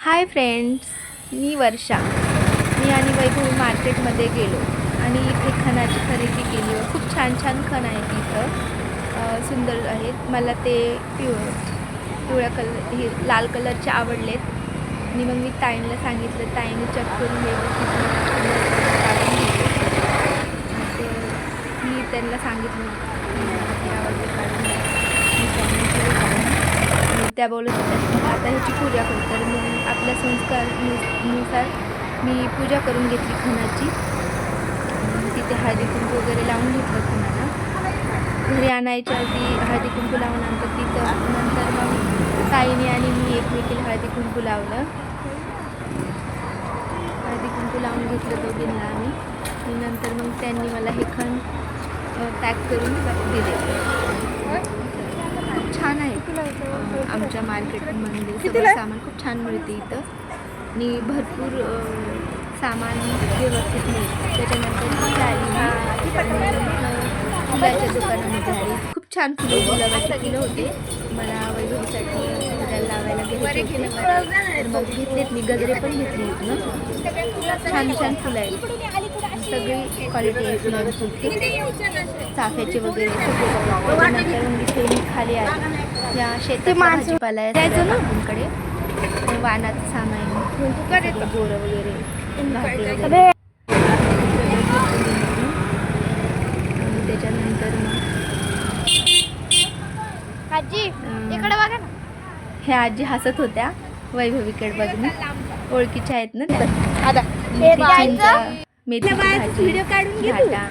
Hi friends मी वर्षा. मी आणि वैभव मार्केटमध्ये गेलो आणि इथे खणाची खरेदी केली. खूप छान छान खण आहेत इथं. सुंदर आहेत. मला ते पिव पिवळ्या कलर हे लाल कलरचे आवडलेत. आणि मग मी ताईंना सांगितलं ताईने चेक करून व्यवस्थित काढून ते मी त्यांना सांगितलं आवडले काढून काढून. त्या बोलत होत्या. आता ह्याची पूजा करू. तर मग आपल्या संस्कारनुसार मी पूजा करून घेतली खणाची. तिथे हळदी कुंकू वगैरे लावून घेतलं खुनाला घरी आणायच्या आधी हळदी कुंकू लावल्यानंतर तिथं नंतर मग ताईने आणि मी एकमेकीला हळदी कुंकू लावलं. हळदी कुंकू लावून घेतलं दोघींना आम्ही. नंतर मग त्यांनी मला हे खण पॅक करून दिले. खूप छान आहे. आमच्या मार्केटमध्ये सगळं सामान खूप छान मिळते इथं. आणि भरपूर सामान व्यवस्थित मिळतं. त्याच्यानंतर फुलाच्या दुकानामध्ये आली खूप छान फुलं गुलाबाचे फुलं होते. मला वैभवीसाठी लावायला होते. तर मग घेतलेत. मी गजरे पण घेतले इथनं छान छान फुलं आहेत. सगळी क्वालिटी आहे. चाफ्याचे वगैरे मी खाली आले या शेतात भाजीपाला आहे काकूंकडे वानाचं सामान बोरं. वगैरे त्याच्यानंतर मग आजी अं, इकडे बघा ना. ह्या आजी हसत होत्या. वैभवीकडे बघून. ओळखीच्या आहेत ना आता मेथी व्हिडिओ काढून. घाटा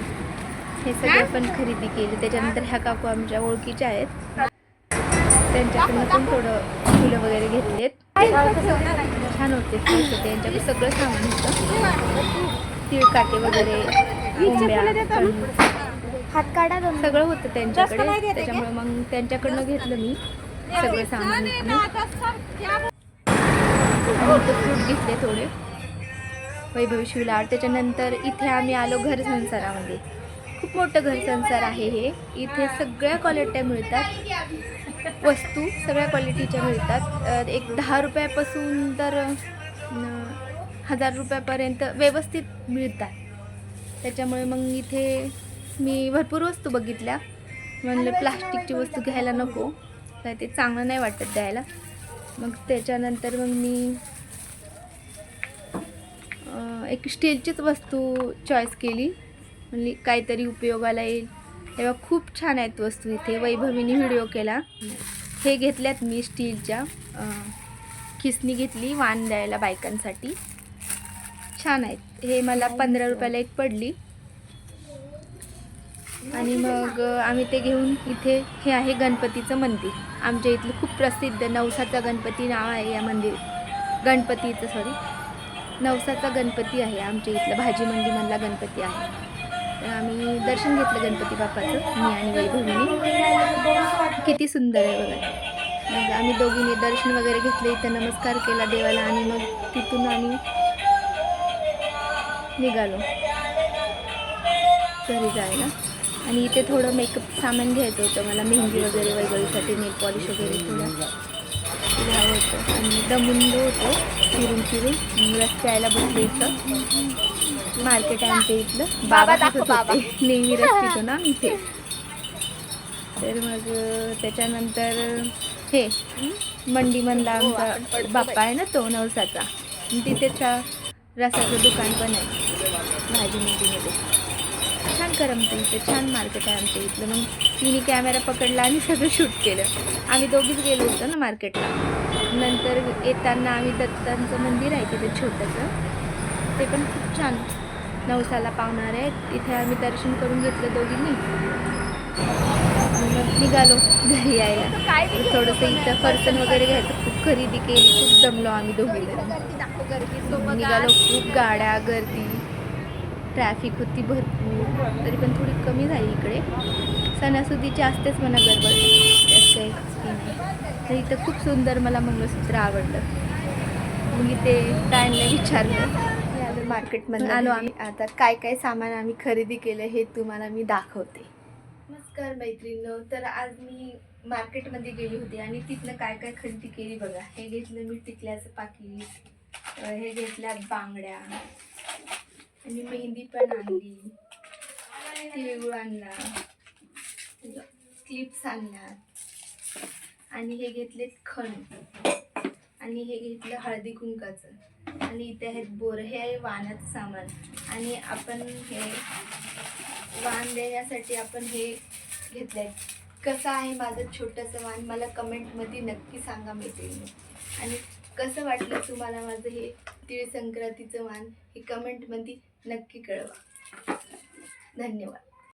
हे सगळं पण खरेदी केली. त्याच्यानंतर ह्या काकू आमच्या ओळखीच्या आहेत. त्यांच्याकडनं पण थोडं फुलं वगैरे घेतलेत. छान होते. फ्रेश होते यांच्याकडे सगळं सामान होतं. तिळकाटे वगैरे कोंब्या कणीस, हात काढा सगळं होतं त्यांच्याकडे. त्याच्यामुळे मग त्यांच्याकडनं घेतलं मी. सगळं सामान फ्रूट घेतले थोडे. वैभवी शिवला. त्याच्यानंतर इथे आम्ही आलो घर संसारामध्ये. खूप मोठं घर संसार आहे हे. इथे सगळ्या क्वालिट्या मिळतात. वस्तू सगळ्या क्वालिटीच्या मिळतात. एक दहा रुपयापासून तर हजार रुपयापर्यंत व्यवस्थित मिळतात. त्याच्यामुळे मग इथे मी भरपूर वस्तू बघितल्या. म्हणलं प्लास्टिकची वस्तू घ्यायला नको. तर ते चांगलं नाही वाटत द्यायला. मग त्याच्यानंतर मग मी एक स्टीलचीच वस्तू चॉईस केली. म्हणजे काहीतरी उपयोगाला येईल. तेव्हा खूप छान आहेत वस्तू इथे. वैभवीने व्हिडिओ केला. हे घेतल्यात मी स्टीलच्या खिसणी घेतली वाण द्यायला बायकांसाठी. छान आहेत. हे मला पंधरा रुपयाला एक पडली. आणि मग आम्ही ते घेऊन इथे हे आहे गणपतीचं मंदिर. आमच्या इथलं खूप प्रसिद्ध नवसाचा गणपती नाव आहे या मंदिर. गणपतीचं सॉरी नवसाचा गणपती आहे. आमच्या इथलं भाजी मंडी मधला गणपती आहे. तर आम्ही दर्शन घेतलं गणपती बाप्पाचं मी आणि वैभवनी. किती सुंदर आहे बघा. मग आम्ही दोघींनी दर्शन वगैरे घेतले इथं नमस्कार केला देवाला आणि मग तिथून आम्ही निघालो. घरी जायला. आणि इथे थोडं मेकअप सामान घ्यायचं होतं मला मेहंदी वगैरे वैगळीसाठी नेल पॉलिश वगैरे थोडं. घ्यावं होतं. आणि दमुंद होतं फिरून फिरून मग रस्ते यायला बसले इथं. मार्केट आहे आमच्या इथलं. बाबा दाखव, तिथंच बाबा. होते. नेहमी रस्ते ना इथे. तर मग त्याच्यानंतर हे मंडीमधला आमचा बाप्पा आहे ना तो नवसाचा. तिथेच हा रसाचं दुकान पण आहे. भाजी मंडीमध्ये. करमतं इथं छान मार्केट आहे आमच्या इथलं मग तिने कॅमेरा पकडला आणि सगळं शूट केलं. आम्ही दोघीच गेलो होतो ना मार्केटला नंतर येताना आम्ही दत्तांचं मंदिर आहे तिथे छोटंसं. ते पण खूप छान. नवसाला पावणार आहे तिथे आम्ही दर्शन करून घेतलं दोघींनी. मग निघालो घरी यायला. थोडंसं इथं फरसन वगैरे घ्यायचं. खूप खरेदी केली खूप जमलो आम्ही दोघी. निघालो खूप गाड्या गर्दी. ट्रॅफिक होती भरपूर तरी पण थोडी कमी झाली इकडे. सणासुदीची असतेच म्हणा गडबड त्यात काही नाही. तर इथं खूप सुंदर मला मंगळसूत्र आवडलं. मग इथे ताईंना विचारलं मार्केटमध्ये आलो आम्ही आता काय काय सामान आम्ही खरेदी केलं हे तुम्हाला मी दाखवते. नमस्कार मैत्रिणी तर आज मी मार्केटमध्ये गेली होती आणि तिथनं काय काय खरेदी केली बघा. हे घेतलं मी टिकल्याचं पाकिट हे घेतल्या बांगड्या आणि मेहंदी पण आणली. तिळगुळ आणला. क्लिप्स आणल्या आणि हे घेतलेत खण. आणि हे घेतलं हळदी कुंकाचं. आणि इथे आहेत बोर. हे आहे वाणाचं सामान. आणि आपण हे वाण देण्यासाठी आपण हे घेतलंय. कसं आहे माझं छोटंसं वाण? मला कमेंटमध्ये नक्की सांगा मिळेल आणि कसं वाटलं तुम्हाला माझं हे तिळ संक्रांतीचं वाण? हे कमेंटमध्ये नक्की कळवा. धन्यवाद.